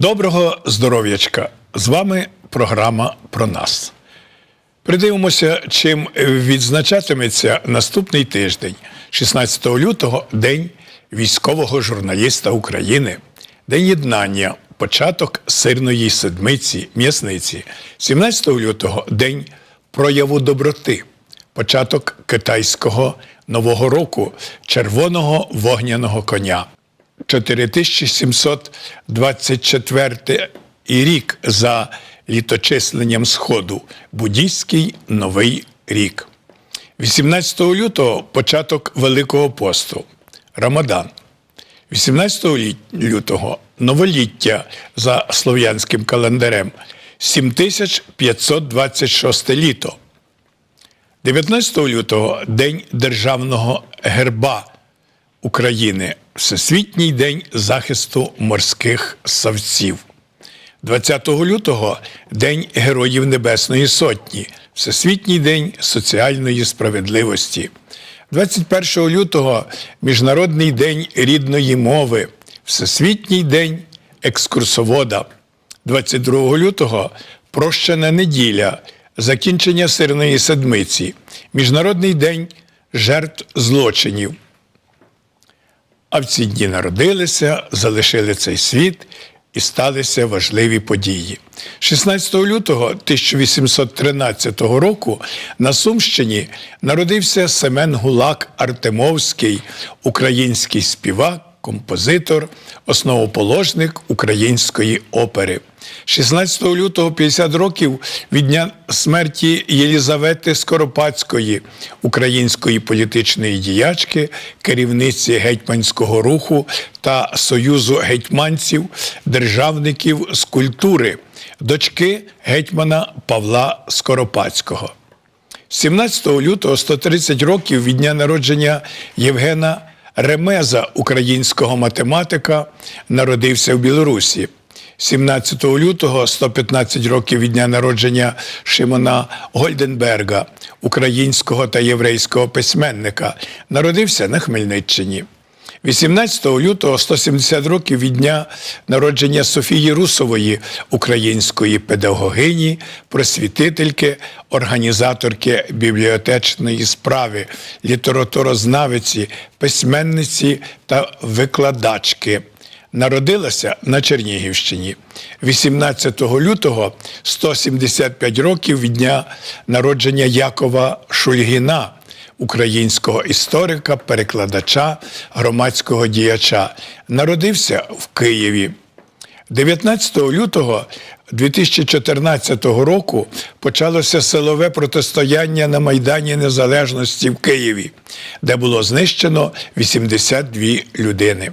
Доброго здоров'ячка! З вами програма про нас. Придивимося, чим відзначатиметься наступний тиждень, 16 лютого, День військового журналіста України, День єднання, початок сирної седмиці, м'ясниці, 17 лютого День прояву доброти, початок китайського нового року, червоного вогняного коня. 4724 рік за літочисленням Сходу, буддійський новий рік. 18 лютого початок Великого посту, Рамадан. 18 лютого новоліття за слов'янським календарем 7526 літо. 19 лютого День Державного герба України, Всесвітній день захисту морських савців. 20 лютого День Героїв Небесної Сотні, Всесвітній день соціальної справедливості. 21 лютого Міжнародний день рідної мови, Всесвітній день екскурсовода. 22 лютого Прощена неділя, закінчення сирної седмиці, Міжнародний день жертв злочинів. А в ці дні народилися, залишили цей світ і сталися важливі події. 16 лютого 1813 року на Сумщині народився Семен Гулак Артемовський, український співак, композитор, основоположник української опери. 16 лютого 50 років від дня смерті Єлізавети Скоропадської, української політичної діячки, керівниці гетьманського руху та Союзу гетьманців, державників з культури, дочки гетьмана Павла Скоропадського. 17 лютого 130 років від дня народження Євгена Ремеза, українського математика, народився в Білорусі. 17 лютого 115 років від дня народження Шимона Гольденберга, українського та єврейського письменника, народився на Хмельниччині. 18 лютого 170 років від дня народження Софії Русової, української педагогині, просвітительки, організаторки бібліотечної справи, літературознавиці, письменниці та викладачки. Народилася на Чернігівщині 18 лютого 175 років від дня народження Якова Шульгіна, українського історика, перекладача, громадського діяча. Народився в Києві. 19 лютого 2014 року почалося силове протистояння на Майдані Незалежності в Києві, де було знищено 82 людини.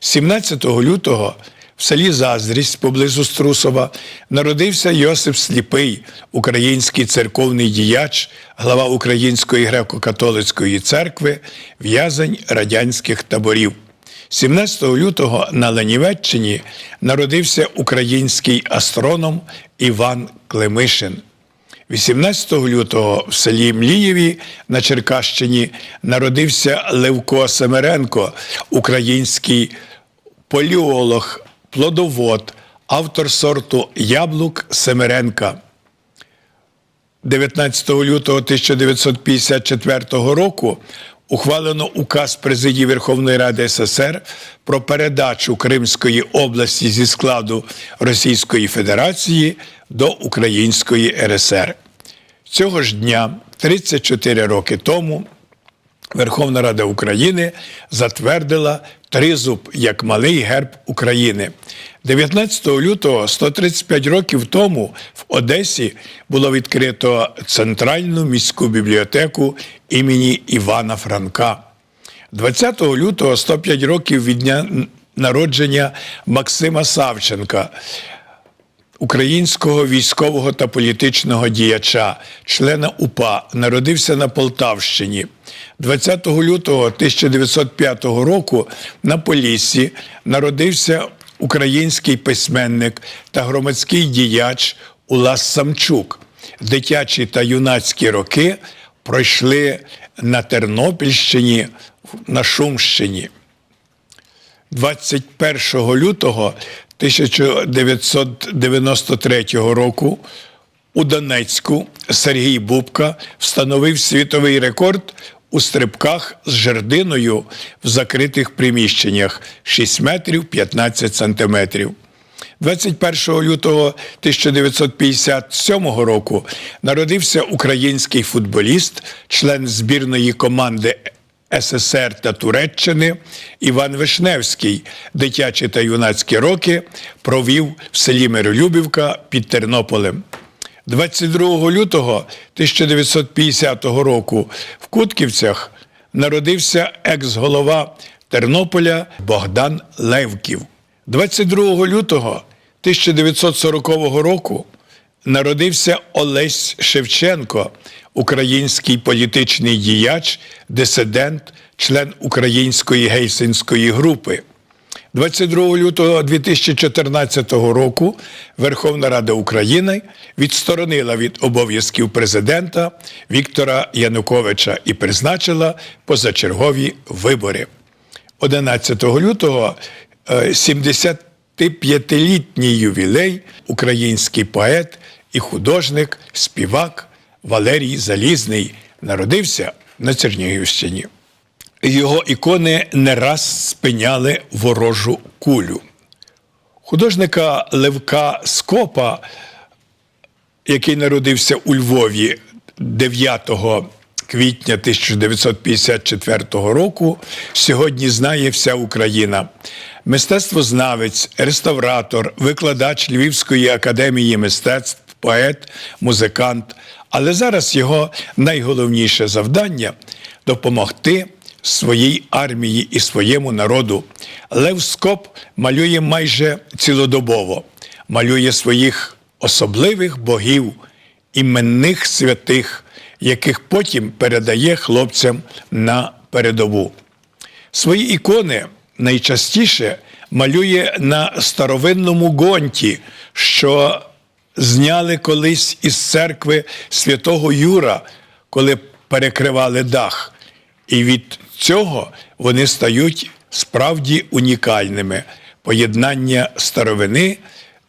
17 лютого в селі Заздрість поблизу Струсова народився Йосип Сліпий, український церковний діяч, глава Української греко-католицької церкви, в'язень радянських таборів. 17 лютого на Ленівеччині народився український астроном Іван Климишин. 18 лютого в селі Млієві на Черкащині народився Левко Семеренко, український поліолог, плодовод, автор сорту яблук Семеренка. 19 лютого 1954 року ухвалено указ президії Верховної Ради СССР про передачу Кримської області зі складу Російської Федерації до Української РСР. Цього ж дня, 34 роки тому, Верховна Рада України затвердила тризуб як малий герб України. 19 лютого, 135 років тому, в Одесі було відкрито Центральну міську бібліотеку імені Івана Франка. 20 лютого, 105 років від дня народження Максима Савченка, українського військового та політичного діяча, члена УПА, народився на Полтавщині. 20 лютого 1905 року на Поліссі народився український письменник та громадський діяч Улас Самчук. Дитячі та юнацькі роки пройшли на Тернопільщині, на Шумщині. 21 лютого 1993 року у Донецьку Сергій Бубка встановив світовий рекорд у стрибках з жердиною в закритих приміщеннях 6 метрів 15 сантиметрів. 21 лютого 1957 року народився український футболіст, член збірної команди СССР та Туреччини Іван Вишневський. Дитячі та юнацькі роки провів в селі Миролюбівка під Тернополем. 22 лютого 1950 року в Кутківцях народився екс-голова Тернополя Богдан Левків. 22 лютого 1940 року Народився Олесь Шевченко, український політичний діяч, дисидент, член Української гейсинської групи. 22 лютого 2014 року Верховна Рада України відсторонила від обов'язків президента Віктора Януковича і призначила позачергові вибори. 11 лютого е, 70 п'ятилітній ювілей український поет і художник, співак Валерій Залізний народився на Чернігівщині. Його ікони не раз спиняли ворожу кулю. Художника Левка Скопа, який народився у Львові 9 квітня 1954 року, сьогодні знає вся Україна. Мистецтвознавець, реставратор, викладач Львівської академії мистецтв, поет, музикант. Але зараз його найголовніше завдання допомогти своїй армії і своєму народу. Лев Скоп малює майже цілодобово, малює своїх особливих богів, іменних святих, яких потім передає хлопцям на передову. Свої ікони найчастіше малює на старовинному гонті, що зняли колись із церкви святого Юра, коли перекривали дах. І від цього вони стають справді унікальними. Поєднання старовини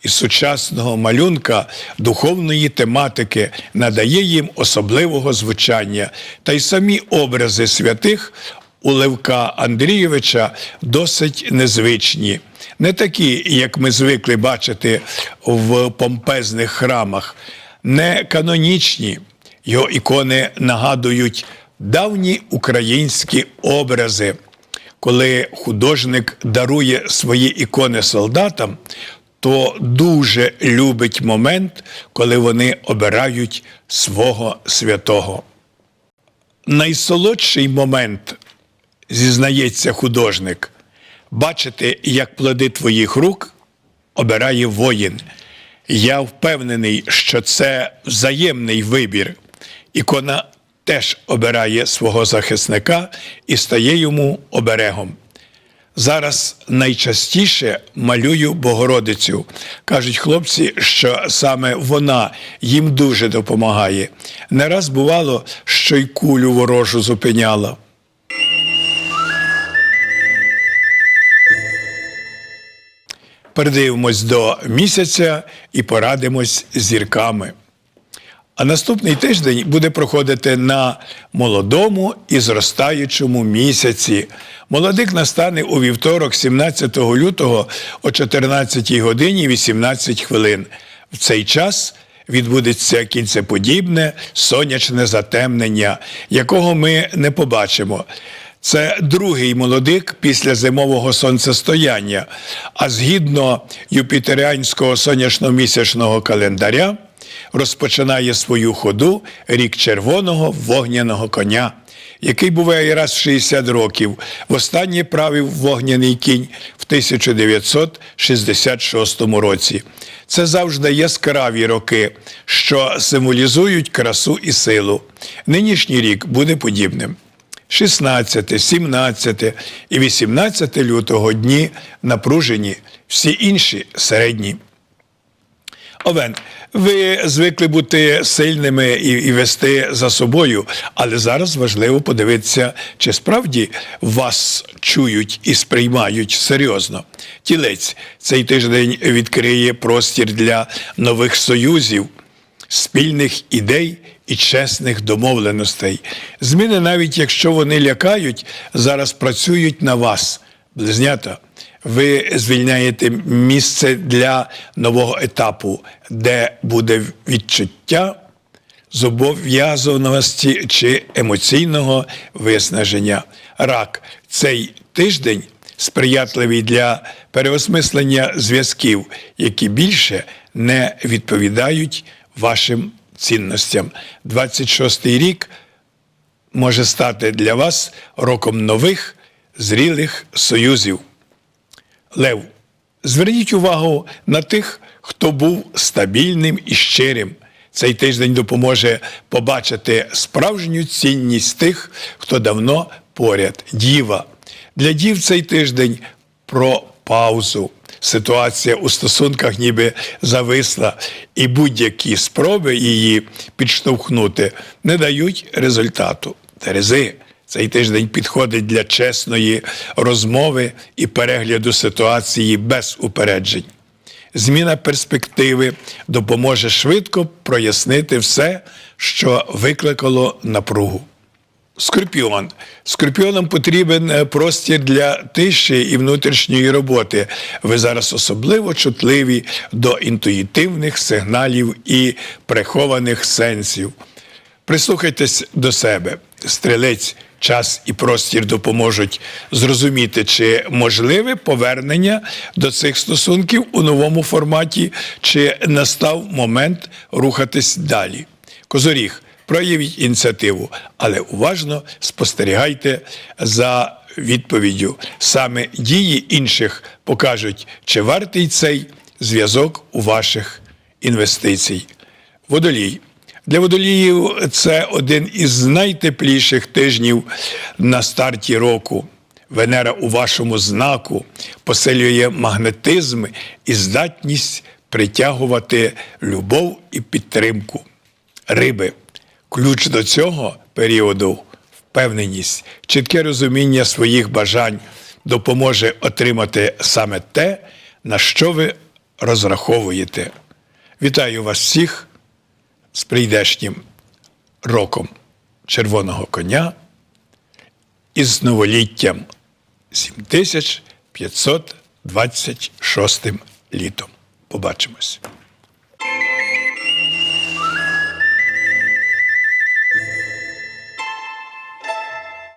і сучасного малюнка духовної тематики надає їм особливого звучання, та й самі образи святих у Левка Андрійовича досить незвичні, не такі, як ми звикли бачити в помпезних храмах, не канонічні. Його ікони нагадують давні українські образи. Коли художник дарує свої ікони солдатам, то дуже любить момент, коли вони обирають свого святого. Найсолодший момент, зізнається художник, бачити, як плоди твоїх рук обирає воїн. Я впевнений, що це взаємний вибір. Ікона теж обирає свого захисника і стає йому оберегом. Зараз найчастіше малюю Богородицю. Кажуть хлопці, що саме вона їм дуже допомагає. Не раз бувало, що й кулю ворожу зупиняла. Передивимось до місяця і порадимось з зірками. А наступний тиждень буде проходити на молодому і зростаючому місяці. Молодик настане у вівторок, 17 лютого о 14 годині 18 хвилин. В цей час відбудеться кінцеподібне сонячне затемнення, якого ми не побачимо. Це другий молодик після зимового сонцестояння. А згідно юпітеріанського сонячно-місячного календаря розпочинає свою ходу рік червоного вогняного коня, який буває раз в 60 років. Востаннє правив вогняний кінь в 1966 році. Це завжди яскраві роки, що символізують красу і силу. Нинішній рік буде подібним. 16, 17 і 18 лютого дні напружені, всі інші середні. Овен, ви звикли бути сильними і, і вести за собою, але зараз важливо подивитися, чи справді вас чують і сприймають серйозно. Тілець цей тиждень відкриє простір для нових союзів, спільних ідей і чесних домовленостей. Зміни, навіть якщо вони лякають, зараз працюють на вас, близнята. Ви звільняєте місце для нового етапу, де буде відчуття зобов'язаності чи емоційного виснаження. Рак цей тиждень сприятливий для переосмислення зв'язків, які більше не відповідають вашим цінностям. 26-й рік може стати для вас роком нових зрілих союзів. Лев, зверніть увагу на тих, хто був стабільним і щирим. Цей тиждень допоможе побачити справжню цінність тих, хто давно поряд. Діва. Для дів цей тиждень про паузу. Ситуація у стосунках ніби зависла, і будь-які спроби її підштовхнути не дають результату. Терези. Цей тиждень підходить для чесної розмови і перегляду ситуації без упереджень. Зміна перспективи допоможе швидко прояснити все, що викликало напругу. Скорпіон. Скорпіонам потрібен е, простір для тиші і внутрішньої роботи. Ви зараз особливо чутливі до інтуїтивних сигналів і прихованих сенсів. Прислухайтесь до себе. Стрілець, час і простір допоможуть зрозуміти, чи можливе повернення до цих стосунків у новому форматі, чи настав момент рухатись далі. Козоріг, проявіть ініціативу, але уважно спостерігайте за відповіддю. Саме дії інших покажуть, чи вартий цей зв'язок у ваших інвестицій. Водолій. Для водоліїв це один із найтепліших тижнів на старті року. Венера у вашому знаку посилює магнетизм і здатність притягувати любов і підтримку. Риби. Ключ до цього періоду впевненість, чітке розуміння своїх бажань допоможе отримати саме те, на що ви розраховуєте. Вітаю вас всіх з прийдешнім роком червоного коня із новоліттям 7526 літом. Побачимось.